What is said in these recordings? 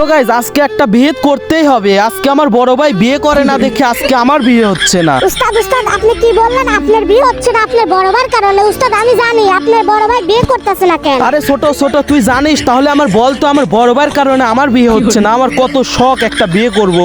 তো গাইজ আজকে একটা বিয়ে করতেই হবে। আজকে আমার বড় ভাই বিয়ে করে না দেখে আজকে আমার বিয়ে হচ্ছে না। উস্তাদ উস্তাদ আপনি কি বললেন আপনার বিয়ে হচ্ছে না আপনার বড় ভাইয়ের কারণে? উস্তাদ আমি জানি আপনার বড় ভাই বিয়ে করতেছে না কেন? আরে ছোট ছোট তুই জানিস? তাহলে আমার বল তো আমার বড় ভাইয়ের কারণে আমার বিয়ে হচ্ছে না। আমার কত শখ একটা বিয়ে করব।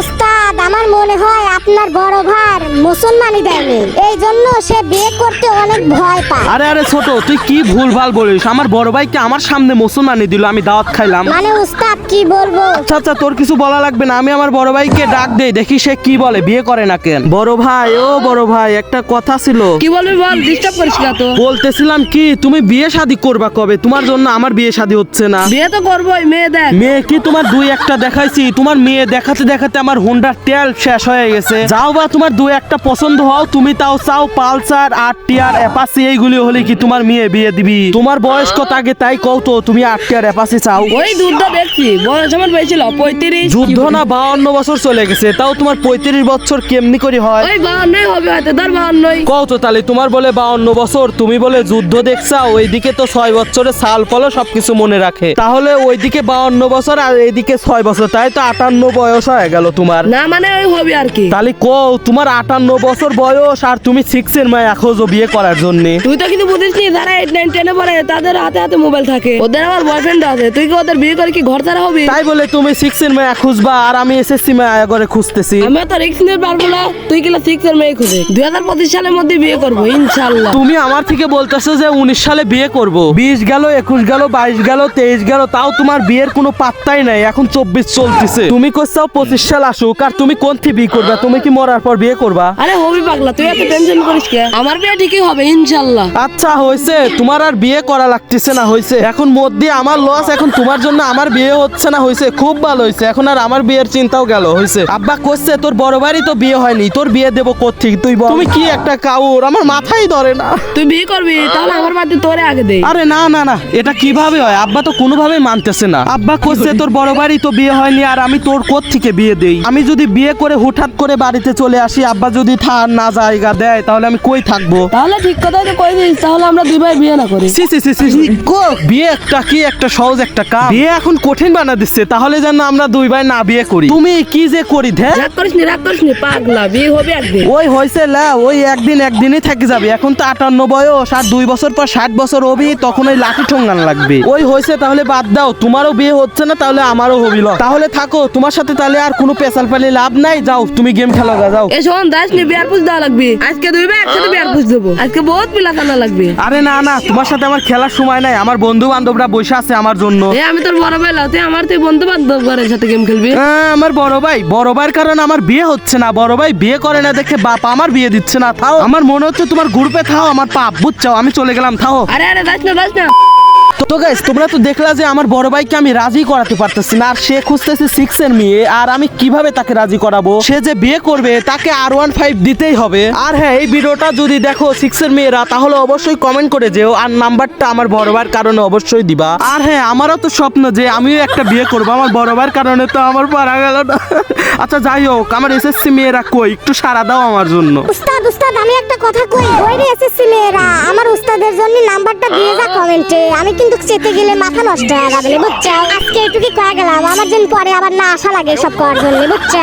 উস্তাদ আমার মনে হয় আপনার বড় ভাই মুসলমানি দেয়নি। এই জন্য সে বিয়ে করতে অনেক ভয় পায়। আরে আরে ছোট তুই কি ভুল ভালো বলিস? আমার বড় ভাইকে আমার সামনে মুসলমানি দিল আমি দাওয়াত খাইলাম। মানে উস্তাদ কি বলব আচ্ছা আচ্ছা তোর কিছু বলা লাগবে না। আমি আমার বড় ভাইকে ডাক দেই দেখি সে কি বলে। বিয়ে করে না কেন? বড় ভাই ও বড় ভাই একটা কথা ছিল। কি বলবি বল? ডিস্টার্ব করিস না তো। বলতেছিলাম কি তুমি বিয়ে শাদী করবা কবে? তোমার জন্য আমার বিয়ে শাদী হচ্ছে না। বিয়ে তো করবোই মেয়ে দেখ। মেয়ে কি? তোমার দুই একটা দেখাইছি। তোমার মেয়ে দেখাতে দেখাতে আমার হোন্ডার তেল শেষ হয়ে গেছে। যাও বা তোমার দুই একটা পছন্দ হও তুমি তাও চাও পালসার আর টিয়ার অ্যাপাসি এইগুলি হলে কি তোমার মেয়ে বিয়ে দিবি? তোমার বয়স কত আগে তাই কও তো তুমি আট টিয়ার অ্যাপাসি চাও। ওই দুধটা দেখছি বয়স আমার পেয়েছিল পঁয়ত্রিশ। যুদ্ধ না বাউন্ন বছর চলে গেছে তাও তোমার পঁয়ত্রিশ বছর কেমনি করে হয়? ওই বাহান্নই হবে হয়তো ধর বাহান্নই। কও তাহলে তোমার বলে বাউন্ন বছর তুমি বলে যুদ্ধ দেখছাও ওইদিকে তো ছয় বছরের সাল ফলও সবকিছু মনে রাখে। তাহলে ওইদিকে বাউন্ন বছর আর এইদিকে ছয় বছর তাই তো আটান্ন বয়স হয়ে গেল তোমার। না মানে ওই হবে আর কি। তাহলে কও তোমার আটান্ন বছর বয়স আর তুমি সিক্সের মায়া খোঁজো বিয়ে করার জন্য? তুই তো কিন্তু বুঝিস নি যারা এইট নাইন টেনে পড়ে তাদের হাতে হাতে মোবাইল থাকে। ওদের আমার বয়ফ্রেন্ড আছে তুই কি ওদের বিয়ে করে কি ঘর ছাড়া হবি? তাই বলে তুমি সিক্সের মায়া খুঁজবা আর আমি এসএসসি মায়া করে খুঁজতেছি। আমি তো রিক্স নিতে পারব না তুই কিলা সিক্স এর মেয়ে খুঁজে? দুই হাজার পঁচিশ সালের মধ্যে বিয়ে করব ইনশাল্লাহ। তুমি আমার থেকে বলতেছো যে উনিশ সালে বিয়ে করব। বিশ গেল একুশ গেল বাইশ গেল তেইশ গেল তাও তোমার বিয়ের কোনো পাত্তাই নাই এখন চব্বিশ চলতেছে। তুমি কোথাও পঁচিশ সাল আসুক আর তুমি কোন থেকে বিয়ে করবা? তুমি কি মরার পর বিয়ে করবা? আরে হবি পাগলা তুই এত টেনশন করিস কে? আমার বিয়ে ঠিকই হবে ইনশাল্লাহ। আচ্ছা হয়েছে। তোমার আর বিয়ে করা লাগতেছে না হয়েছে। এখন মধ্যে আমার লস এখন তোমার জন্য আমার বিয়ে হচ্ছে না হয়েছে খুব ভালো হয়েছে এখন আর আমার বিয়ের চিন্তাও গেল হয়েছে আব্বা করছে তোর বড় বাড়ি তো বিয়ে হয়নি তোর বিয়ে দেবো কোথেকে তুই বল। তুমি কি একটা কাউর? আমার মাথাই ধরে না। তুই বিয়ে করবি তাহলে আমার বাড়িতে তোরে আগে দে। আরে না না না এটা কীভাবে হয়? আব্বা তো কোনোভাবে মানতেছে না। আব্বা করছে তোর বড় বাড়ি তো বিয়ে হয়নি আর আমি তোর কোথ থেকে বিয়ে দেই? আমি যদি বিয়ে করে হুটহাট করে বাড়িতে চলে আসি আব্বা যদি থার না জায়গা দেয় তাহলে আমি কই থাকব? তাহলে ঠিক কথাই তো কই দিস তাহলে আমরা দুই ভাই বিয়ে না করি। সি সি সি সি কো? বিয়ে একটা কি একটা সহজ একটা কাম। বিয়ে এখন কঠিন বানা দিচ্ছে তাহলে যেন আমরা দুই ভাই না বিয়ে করি। তুমি কি যে করি রাগ করিস নি রাগ করিস নি পাগলা বিয়ে হবে একদিন। ওই হয়েছে লা ওই একদিন একদিনই থেকে যাবে। এখন তো আটান্ন বয়স আর দুই বছর পর ষাট বছর হবি তখন ওই লাঠি ঠোঙ্গান লাগবে। ওই হয়েছে তাহলে বাদ দাও তোমারও বিয়ে হচ্ছে না তাহলে আমারও হবি। তাহলে থাকো তোমার সাথে তাহলে আর কোনো পেশাল পালি লাভ নাই যাও তুমি গেম খেলো গা, যাও। এ শোন দাস নি বিয়ার দেওয়া লাগবে। আজকে দুই ভাই একসাথে বিয়ার পুষ দেবো। আজকে বহুত পিলা খানা লাগবে। আরে না না তোমার সাথে আমার খেলার সময় নাই আমার বন্ধু বান্ধবরা বসে আছে আমার জন্য। এ আমি তোর বড় ভাই তুই আমার তুই বন্ধু বান্ধব ঘরের সাথে গেম খেলবি? হ্যাঁ, আমার বড় ভাই বড় ভাইয়ের কারণে আমার বিয়ে হচ্ছে না। বড় ভাই বিয়ে করে না দেখে বাপ আমার বিয়ে দিচ্ছে না। থাও। আমার মনে হচ্ছে তোমার গ্রুপে থাও। আমার পাপ বুঝছ? আমি চলে গেলাম থাও। আরে আরে দাস না দাস না। তো গাইস তোমরা তো দেখলা যে আমার বড় ভাইকে আমি রাজি করাতে পারতেছি না, আর সে খুঁজতেছে সিক্স এর মেয়ে, আর আমি কীভাবে তাকে রাজি করাবো? সে যে বিয়ে করবে, তাকে আর ওয়ান ফাইভ দিতেই হবে। আর হ্যাঁ এই ভিডিওটা যদি দেখো সিক্স এর মেয়েরা, তাহলে অবশ্যই কমেন্ট করে যেও, আর নাম্বারটা আমার বড় ভাইয়ের কারণে অবশ্যই দিবা। আর হ্যাঁ আমারও তো স্বপ্ন যে আমিও একটা বিয়ে করব, আমার বড় ভাইয়ের কারণে তো আমার পারা গেল না। আচ্ছা যাই হোক, আমার এসএসসি মেয়েরা কই? একটু সারা দাও আমার জন্য। উস্তাদ উস্তাদ, আমি একটা কথা কই। বইরে এসেছি মেয়েরা। আমার উস্তাদের জন্য নাম্বারটা দিয়ে যা কমেন্টে। আমি কিন্তু চেতে গেলে মাথা নষ্ট হয়ে যাবে বুঝছ আজকে এটুকু কয়ে গেলাম। আমার জন্য পরে আবার না আশা লাগে সব করার জন্য বুঝছ